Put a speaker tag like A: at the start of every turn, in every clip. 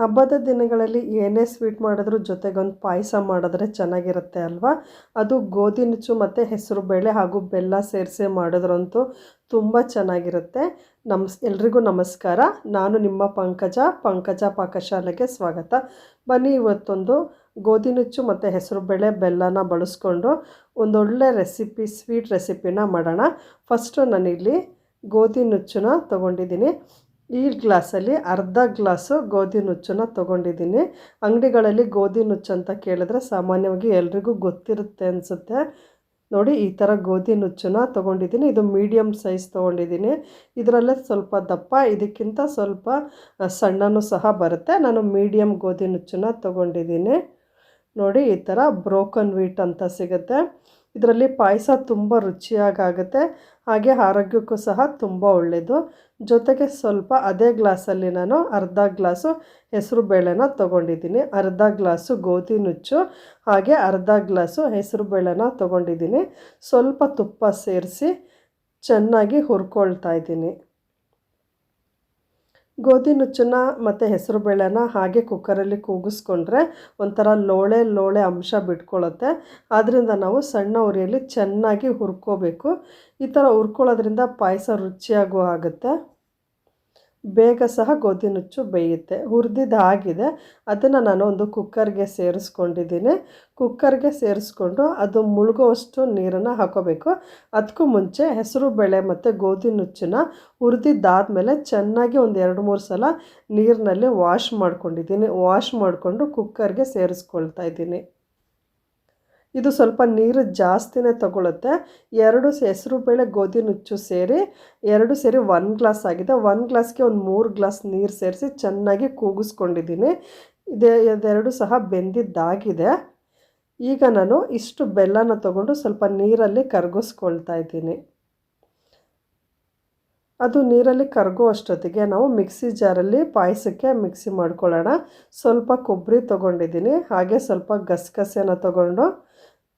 A: ಹಬ್ಬದ ದಿನಗಳಲ್ಲಿ ಏನೇ ಸ್ವೀಟ್ ಮಾಡಿದ್ರೂ ಜೊತೆಗೊಂದು ಪಾಯಸ ಮಾಡಿದ್ರೆ ಚೆನ್ನಾಗಿರುತ್ತೆ ಅಲ್ವಾ? ಅದು ಗೋಧಿ ನುಚ್ಚು ಮತ್ತು ಹೆಸರು ಬೇಳೆ ಹಾಗೂ ಬೆಲ್ಲ ಸೇರಿಸಿ ಮಾಡಿದ್ರಂತೂ ತುಂಬ ಚೆನ್ನಾಗಿರುತ್ತೆ. ನಮಸ್ ಎಲ್ರಿಗೂ ನಮಸ್ಕಾರ. ನಾನು ನಿಮ್ಮ ಪಂಕಜ ಪಂಕಜ ಪಾಕಶಾಲೆಗೆ ಸ್ವಾಗತ. ಬನ್ನಿ ಇವತ್ತೊಂದು ಗೋಧಿ ನುಚ್ಚು ಮತ್ತು ಹೆಸರು ಬೇಳೆ ಬೆಲ್ಲನ ಬಳಸ್ಕೊಂಡು ಒಂದೊಳ್ಳೆ ರೆಸಿಪಿ, ಸ್ವೀಟ್ ರೆಸಿಪಿನ ಮಾಡೋಣ. ಫಸ್ಟು ನಾನಿಲ್ಲಿ ಗೋಧಿ ನುಚ್ಚನ್ನ ತೊಗೊಂಡಿದ್ದೀನಿ. ಈ ಗ್ಲಾಸಲ್ಲಿ ಅರ್ಧ ಗ್ಲಾಸು ಗೋಧಿ ನುಚ್ಚನ್ನು ತೊಗೊಂಡಿದ್ದೀನಿ. ಅಂಗಡಿಗಳಲ್ಲಿ ಗೋಧಿ ನುಚ್ಚು ಅಂತ ಕೇಳಿದ್ರೆ ಸಾಮಾನ್ಯವಾಗಿ ಎಲ್ರಿಗೂ ಗೊತ್ತಿರುತ್ತೆ ಅನಿಸುತ್ತೆ. ನೋಡಿ, ಈ ಥರ ಗೋಧಿ ನುಚ್ಚನ್ನ ತೊಗೊಂಡಿದ್ದೀನಿ. ಇದು ಮೀಡಿಯಮ್ ಸೈಜ್ ತೊಗೊಂಡಿದ್ದೀನಿ. ಇದರಲ್ಲೇ ಸ್ವಲ್ಪ ದಪ್ಪ, ಇದಕ್ಕಿಂತ ಸ್ವಲ್ಪ ಸಣ್ಣನೂ ಸಹ ಬರುತ್ತೆ. ನಾನು ಮೀಡಿಯಮ್ ಗೋಧಿ ನುಚ್ಚನ್ನು ತೊಗೊಂಡಿದ್ದೀನಿ. ನೋಡಿ, ಈ ಥರ ಬ್ರೋಕನ್ ವೀಟ್ ಅಂತ ಸಿಗುತ್ತೆ. ಇದರಲ್ಲಿ ಪಾಯಸ ತುಂಬ ರುಚಿಯಾಗುತ್ತೆ ಹಾಗೆ ಆರೋಗ್ಯಕ್ಕೂ ಸಹ ತುಂಬ ಒಳ್ಳೆಯದು ಜೊತೆಗೆ ಸ್ವಲ್ಪ ಅದೇ ಗ್ಲಾಸಲ್ಲಿ ನಾನು ಅರ್ಧ ಗ್ಲಾಸು ಹೆಸರು ಬೇಳೆನ ತೊಗೊಂಡಿದ್ದೀನಿ. ಅರ್ಧ ಗ್ಲಾಸು ಗೋಧಿ ನುಚ್ಚು, ಹಾಗೆ ಅರ್ಧ ಗ್ಲಾಸು ಹೆಸರು ಬೇಳೆನ ತೊಗೊಂಡಿದ್ದೀನಿ. ಸ್ವಲ್ಪ ತುಪ್ಪ ಸೇರಿಸಿ ಚೆನ್ನಾಗಿ ಹುರ್ಕೊಳ್ತಾ ಇದ್ದೀನಿ. ಗೋಧಿ ನುಚ್ಚನ್ನ ಮತ್ತು ಹೆಸರು ಬೇಳೆನ ಹಾಗೆ ಕುಕ್ಕರಲ್ಲಿ ಕೂಗಿಸ್ಕೊಂಡ್ರೆ ಒಂಥರ ಲೋಳೆ ಲೋಳೆ ಅಂಶ ಬಿಟ್ಕೊಳ್ಳುತ್ತೆ ಆದ್ದರಿಂದ ನಾವು ಸಣ್ಣ ಉರಿಯಲ್ಲಿ ಚೆನ್ನಾಗಿ ಹುರ್ಕೋಬೇಕು. ಈ ಥರ ಹುರ್ಕೊಳ್ಳೋದ್ರಿಂದ ಪಾಯಸ ರುಚಿಯಾಗೂ ಆಗುತ್ತೆ. ಬೇಗ ಸಹ ಗೋಧಿ ನುಚ್ಚು ಬೇಯುತ್ತೆ. ಹುರಿದಿದ್ದು ಆಗಿದೆ. ಅದನ್ನು ನಾನು ಒಂದು ಕುಕ್ಕರ್ಗೆ ಸೇರಿಸ್ಕೊಂಡಿದ್ದೀನಿ. ಕುಕ್ಕರ್ಗೆ ಸೇರಿಸ್ಕೊಂಡು ಅದು ಮುಳುಗುವಷ್ಟು ನೀರನ್ನು ಹಾಕೋಬೇಕು. ಅದಕ್ಕೂ ಮುಂಚೆ ಹೆಸರು, ಬೇಳೆ ಮತ್ತು ಗೋಧಿ ನುಚ್ಚನ್ನ ಹುರಿದಿದ್ದಾದಮೇಲೆ ಚೆನ್ನಾಗಿ ಒಂದು ಎರಡು ಮೂರು ಸಲ ನೀರಿನಲ್ಲಿ ವಾಶ್ ಮಾಡ್ಕೊಂಡಿದ್ದೀನಿ. ವಾಶ್ ಮಾಡಿಕೊಂಡು ಕುಕ್ಕರ್ಗೆ ಸೇರಿಸ್ಕೊಳ್ತಾ ಇದ್ದೀನಿ. ಇದು ಸ್ವಲ್ಪ ನೀರು ಜಾಸ್ತಿನೇ ತಗೊಳುತ್ತೆ. ಎರಡು ಹೆಸರು ಬೇಳೆ, ಗೋಧಿ, ನುಚ್ಚು ಸೇರಿ ಎರಡು ಸೇರಿ ಒನ್ ಗ್ಲಾಸ್ ಆಗಿದೆ. ಒನ್ ಗ್ಲಾಸ್ಗೆ ಒಂದು ಮೂರು ಗ್ಲಾಸ್ ನೀರು ಸೇರಿಸಿ ಚೆನ್ನಾಗಿ ಕೂಗಿಸ್ಕೊಂಡಿದ್ದೀನಿ. ಇದೇ, ಇದೆರಡು ಸಹ ಬೆಂದಿದ್ದಾಗಿದೆ. ಈಗ ನಾನು ಇಷ್ಟು ಬೆಲ್ಲನ ತಗೊಂಡು ಸ್ವಲ್ಪ ನೀರಲ್ಲಿ ಕರಗಿಸ್ಕೊಳ್ತಾ ಇದ್ದೀನಿ. ಅದು ನೀರಲ್ಲಿ ಕರಗೋ ಅಷ್ಟೊತ್ತಿಗೆ ನಾವು ಮಿಕ್ಸಿ ಜಾರಲ್ಲಿ ಪಾಯಸಕ್ಕೆ ಮಿಕ್ಸಿ ಮಾಡ್ಕೊಳ್ಳೋಣ. ಸ್ವಲ್ಪ ಕೊಬ್ಬರಿ ತೊಗೊಂಡಿದ್ದೀನಿ. ಹಾಗೆ ಸ್ವಲ್ಪ ಗಸಗಸೆನ ತೊಗೊಂಡು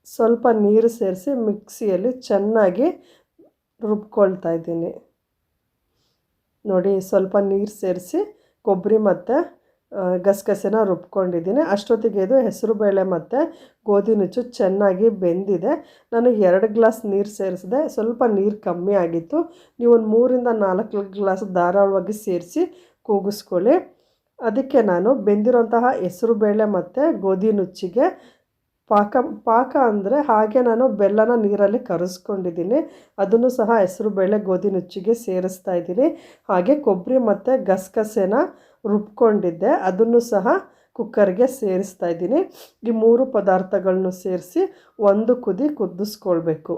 A: ಸ್ವಲ್ಪ ನೀರು ಸೇರಿಸಿ ಮಿಕ್ಸಿಯಲ್ಲಿ ಚೆನ್ನಾಗಿ ರುಬ್ಕೊಳ್ತಾ ಇದ್ದೀನಿ. ನೋಡಿ, ಸ್ವಲ್ಪ ನೀರು ಸೇರಿಸಿ ಕೊಬ್ಬರಿ ಮತ್ತು ಗಸಗಸೆನ ರುಬ್ಕೊಂಡಿದ್ದೀನಿ. ಅಷ್ಟೊತ್ತಿಗೆ ಇದು ಹೆಸರು ಬೇಳೆ ಮತ್ತು ಗೋಧಿ ನುಚ್ಚು ಚೆನ್ನಾಗಿ ಬೆಂದಿದೆ. ನಾನು ಎರಡು ಗ್ಲಾಸ್ ನೀರು ಸೇರಿಸಿದೆ. ಸ್ವಲ್ಪ ನೀರು ಕಮ್ಮಿ ಆಗಿತ್ತು. ನೀವು ಒಂದು ಮೂರಿಂದ ನಾಲ್ಕು ಗ್ಲಾಸ್ ಧಾರಾಳವಾಗಿ ಸೇರಿಸಿ ಕೂಗಿಸ್ಕೊಳ್ಳಿ. ಅದಕ್ಕೆ ನಾನು ಬೆಂದಿರೋಂತಹ ಹೆಸರು ಬೇಳೆ ಮತ್ತು ಗೋಧಿ ನುಚ್ಚಿಗೆ ಪಾಕ ಪಾಕ ಅಂದರೆ ಹಾಗೆ ನಾನು ಬೆಲ್ಲನ ನೀರಲ್ಲಿ ಕರೆಸ್ಕೊಂಡಿದ್ದೀನಿ. ಅದನ್ನು ಸಹ ಹೆಸರು ಬೇಳೆ ಗೋಧಿ ನುಚ್ಚಿಗೆ ಸೇರಿಸ್ತಾ ಇದ್ದೀನಿ. ಹಾಗೆ ಕೊಬ್ಬರಿ ಮತ್ತು ಗಸಗಸೆನ ರುಬ್ಕೊಂಡಿದ್ದೆ. ಅದನ್ನು ಸಹ ಕುಕ್ಕರ್ಗೆ ಸೇರಿಸ್ತಾ ಇದ್ದೀನಿ. ಈ ಮೂರು ಪದಾರ್ಥಗಳನ್ನು ಸೇರಿಸಿ ಒಂದು ಕುದಿ ಕುದಿಸ್ಕೊಳ್ಬೇಕು.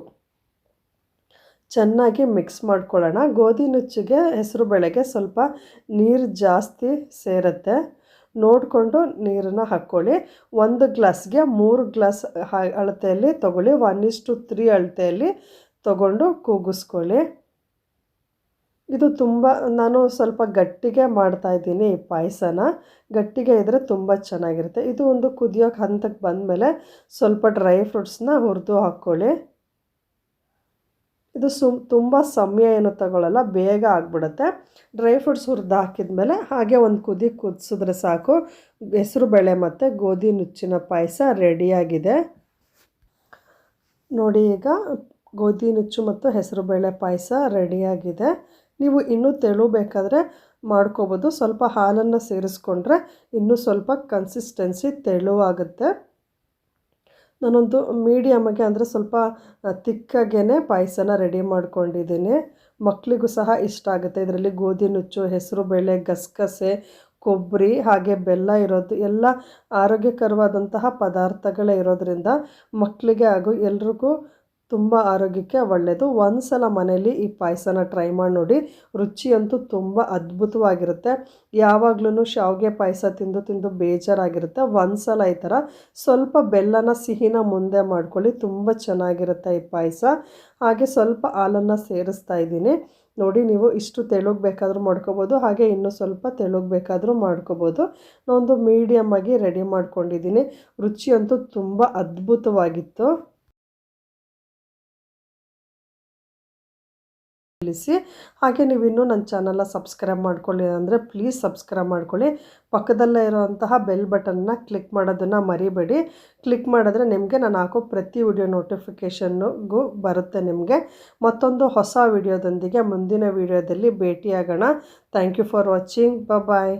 A: ಚೆನ್ನಾಗಿ ಮಿಕ್ಸ್ ಮಾಡ್ಕೊಳ್ಳೋಣ. ಗೋಧಿ ನುಚ್ಚಿಗೆ ಹೆಸರು ಬೇಳೆಗೆ ಸ್ವಲ್ಪ ನೀರು ಜಾಸ್ತಿ ಸೇರುತ್ತೆ. ನೋಡಿಕೊಂಡು ನೀರನ್ನು ಹಾಕ್ಕೊಳ್ಳಿ. ಒಂದು ಗ್ಲಾಸ್ಗೆ ಮೂರು ಗ್ಲಾಸ್ ಅಳತೆಯಲ್ಲಿ ತೊಗೊಳ್ಳಿ. ಒನ್ ಇಷ್ಟು ತ್ರೀ ಅಳತೆಯಲ್ಲಿ ತೊಗೊಂಡು ಕೂಗಿಸ್ಕೊಳ್ಳಿ. ಇದು ತುಂಬ, ನಾನು ಸ್ವಲ್ಪ ಗಟ್ಟಿಗೆ ಮಾಡ್ತಾಯಿದ್ದೀನಿ ಈ ಪಾಯಸನ. ಗಟ್ಟಿಗೆ ಇದ್ದರೆ ತುಂಬ ಚೆನ್ನಾಗಿರುತ್ತೆ. ಇದು ಒಂದು ಕುದಿಯೋಕೆ ಹಂತಕ್ಕೆ ಬಂದಮೇಲೆ ಸ್ವಲ್ಪ ಡ್ರೈ ಫ್ರೂಟ್ಸ್ನ ಹುರಿದು ಹಾಕ್ಕೊಳ್ಳಿ. ಇದು ಸುಮ್ ತುಂಬ ಸಮಯ ಏನು ತಗೊಳ್ಳಲ್ಲ ಬೇಗ ಆಗಿಬಿಡುತ್ತೆ. ಡ್ರೈ ಫ್ರೂಟ್ಸ್ ಹುರಿದು ಹಾಕಿದ್ಮೇಲೆ ಹಾಗೆ ಒಂದು ಕುದಿ ಕುದಿಸಿದ್ರೆ ಸಾಕು. ಹೆಸರು ಬೇಳೆ ಮತ್ತು ಗೋಧಿ ನುಚ್ಚಿನ ಪಾಯಸ ರೆಡಿಯಾಗಿದೆ. ನೋಡಿ ಈಗ ಗೋಧಿ ನುಚ್ಚು ಮತ್ತು ಹೆಸರು ಬೇಳೆ ಪಾಯಸ ರೆಡಿಯಾಗಿದೆ. ನೀವು ಇನ್ನೂ ತೆಳು ಬೇಕಾದರೆ ಮಾಡ್ಕೋಬೋದು. ಸ್ವಲ್ಪ ಹಾಲನ್ನು ಸೇರಿಸ್ಕೊಂಡ್ರೆ ಇನ್ನೂ ಸ್ವಲ್ಪ ಕನ್ಸಿಸ್ಟೆನ್ಸಿ ತೆಳುವಾಗುತ್ತೆ. ನಾನೊಂದು ಮೀಡಿಯಮ್ಗೆ ಅಂದರೆ ಸ್ವಲ್ಪ ತಿಕ್ಕಾಗೇ ಪಾಯಸನ ರೆಡಿ ಮಾಡ್ಕೊಂಡಿದ್ದೀನಿ. ಮಕ್ಕಳಿಗೂ ಸಹ ಇಷ್ಟ ಆಗುತ್ತೆ. ಇದರಲ್ಲಿ ಗೋಧಿ ನುಚ್ಚು, ಹೆಸರು ಬೇಳೆ, ಗಸಗಸೆ, ಕೊಬ್ಬರಿ, ಹಾಗೆ ಬೆಲ್ಲ ಇರೋದು ಎಲ್ಲ ಆರೋಗ್ಯಕರವಾದಂತಹ ಪದಾರ್ಥಗಳೇ ಇರೋದರಿಂದ ಮಕ್ಕಳಿಗೆ ಹಾಗೂ ಎಲ್ರಿಗೂ ತುಂಬ ಆರೋಗ್ಯಕ್ಕೆ ಒಳ್ಳೆಯದು ಒಂದು ಸಲ ಮನೇಲಿ ಈ ಪಾಯಸನ ಟ್ರೈ ಮಾಡಿ ನೋಡಿ. ರುಚಿಯಂತೂ ತುಂಬ ಅದ್ಭುತವಾಗಿರುತ್ತೆ. ಯಾವಾಗ್ಲೂ ಶಾವಿಗೆ ಪಾಯಸ ತಿಂದು ತಿಂದು ಬೇಜಾರಾಗಿರುತ್ತೆ. ಒಂದು ಸಲ ಈ ಥರ ಸ್ವಲ್ಪ ಬೆಲ್ಲನ ಸಿಹಿನ ಮುಂದೆ ಮಾಡ್ಕೊಳ್ಳಿ. ತುಂಬ ಚೆನ್ನಾಗಿರುತ್ತೆ ಈ ಪಾಯಸ. ಹಾಗೆ ಸ್ವಲ್ಪ ಹಾಲನ್ನು ಸೇರಿಸ್ತಾ ಇದ್ದೀನಿ. ನೋಡಿ, ನೀವು ಇಷ್ಟು ತೆಳುಗ್ ಬೇಕಾದರೂ ಮಾಡ್ಕೋಬೋದು. ಹಾಗೆ ಇನ್ನೂ ಸ್ವಲ್ಪ ತೆಳುಗ್ ಬೇಕಾದರೂ ಮಾಡ್ಕೋಬೋದು. ನಾನೊಂದು ಮೀಡಿಯಮ್ಮಾಗಿ ರೆಡಿ ಮಾಡ್ಕೊಂಡಿದ್ದೀನಿ. ರುಚಿಯಂತೂ ತುಂಬ ಅದ್ಭುತವಾಗಿತ್ತು. ತಿಳಿಸಿ. ಹಾಗೆ ನೀವು ಇನ್ನೂ ನನ್ನ ಚಾನಲ್ನ ಸಬ್ಸ್ಕ್ರೈಬ್ ಮಾಡ್ಕೊಳ್ಳಿ ಅಂದರೆ ಪ್ಲೀಸ್ ಸಬ್ಸ್ಕ್ರೈಬ್ ಮಾಡ್ಕೊಳ್ಳಿ. ಪಕ್ಕದಲ್ಲೇ ಇರುವಂತಹ ಬೆಲ್ ಬಟನ್ನ ಕ್ಲಿಕ್ ಮಾಡೋದನ್ನು ಮರಿಬೇಡಿ. ಕ್ಲಿಕ್ ಮಾಡಿದ್ರೆ ನಿಮಗೆ ನಾನು ಹಾಕೋ ಪ್ರತಿ ವಿಡಿಯೋ ನೋಟಿಫಿಕೇಷನ್ಗೂ ಬರುತ್ತೆ ನಿಮಗೆ. ಮತ್ತೊಂದು ಹೊಸ ವಿಡಿಯೋದೊಂದಿಗೆ ಮುಂದಿನ ವಿಡಿಯೋದಲ್ಲಿ ಭೇಟಿಯಾಗೋಣ. Thank you for watching. Bye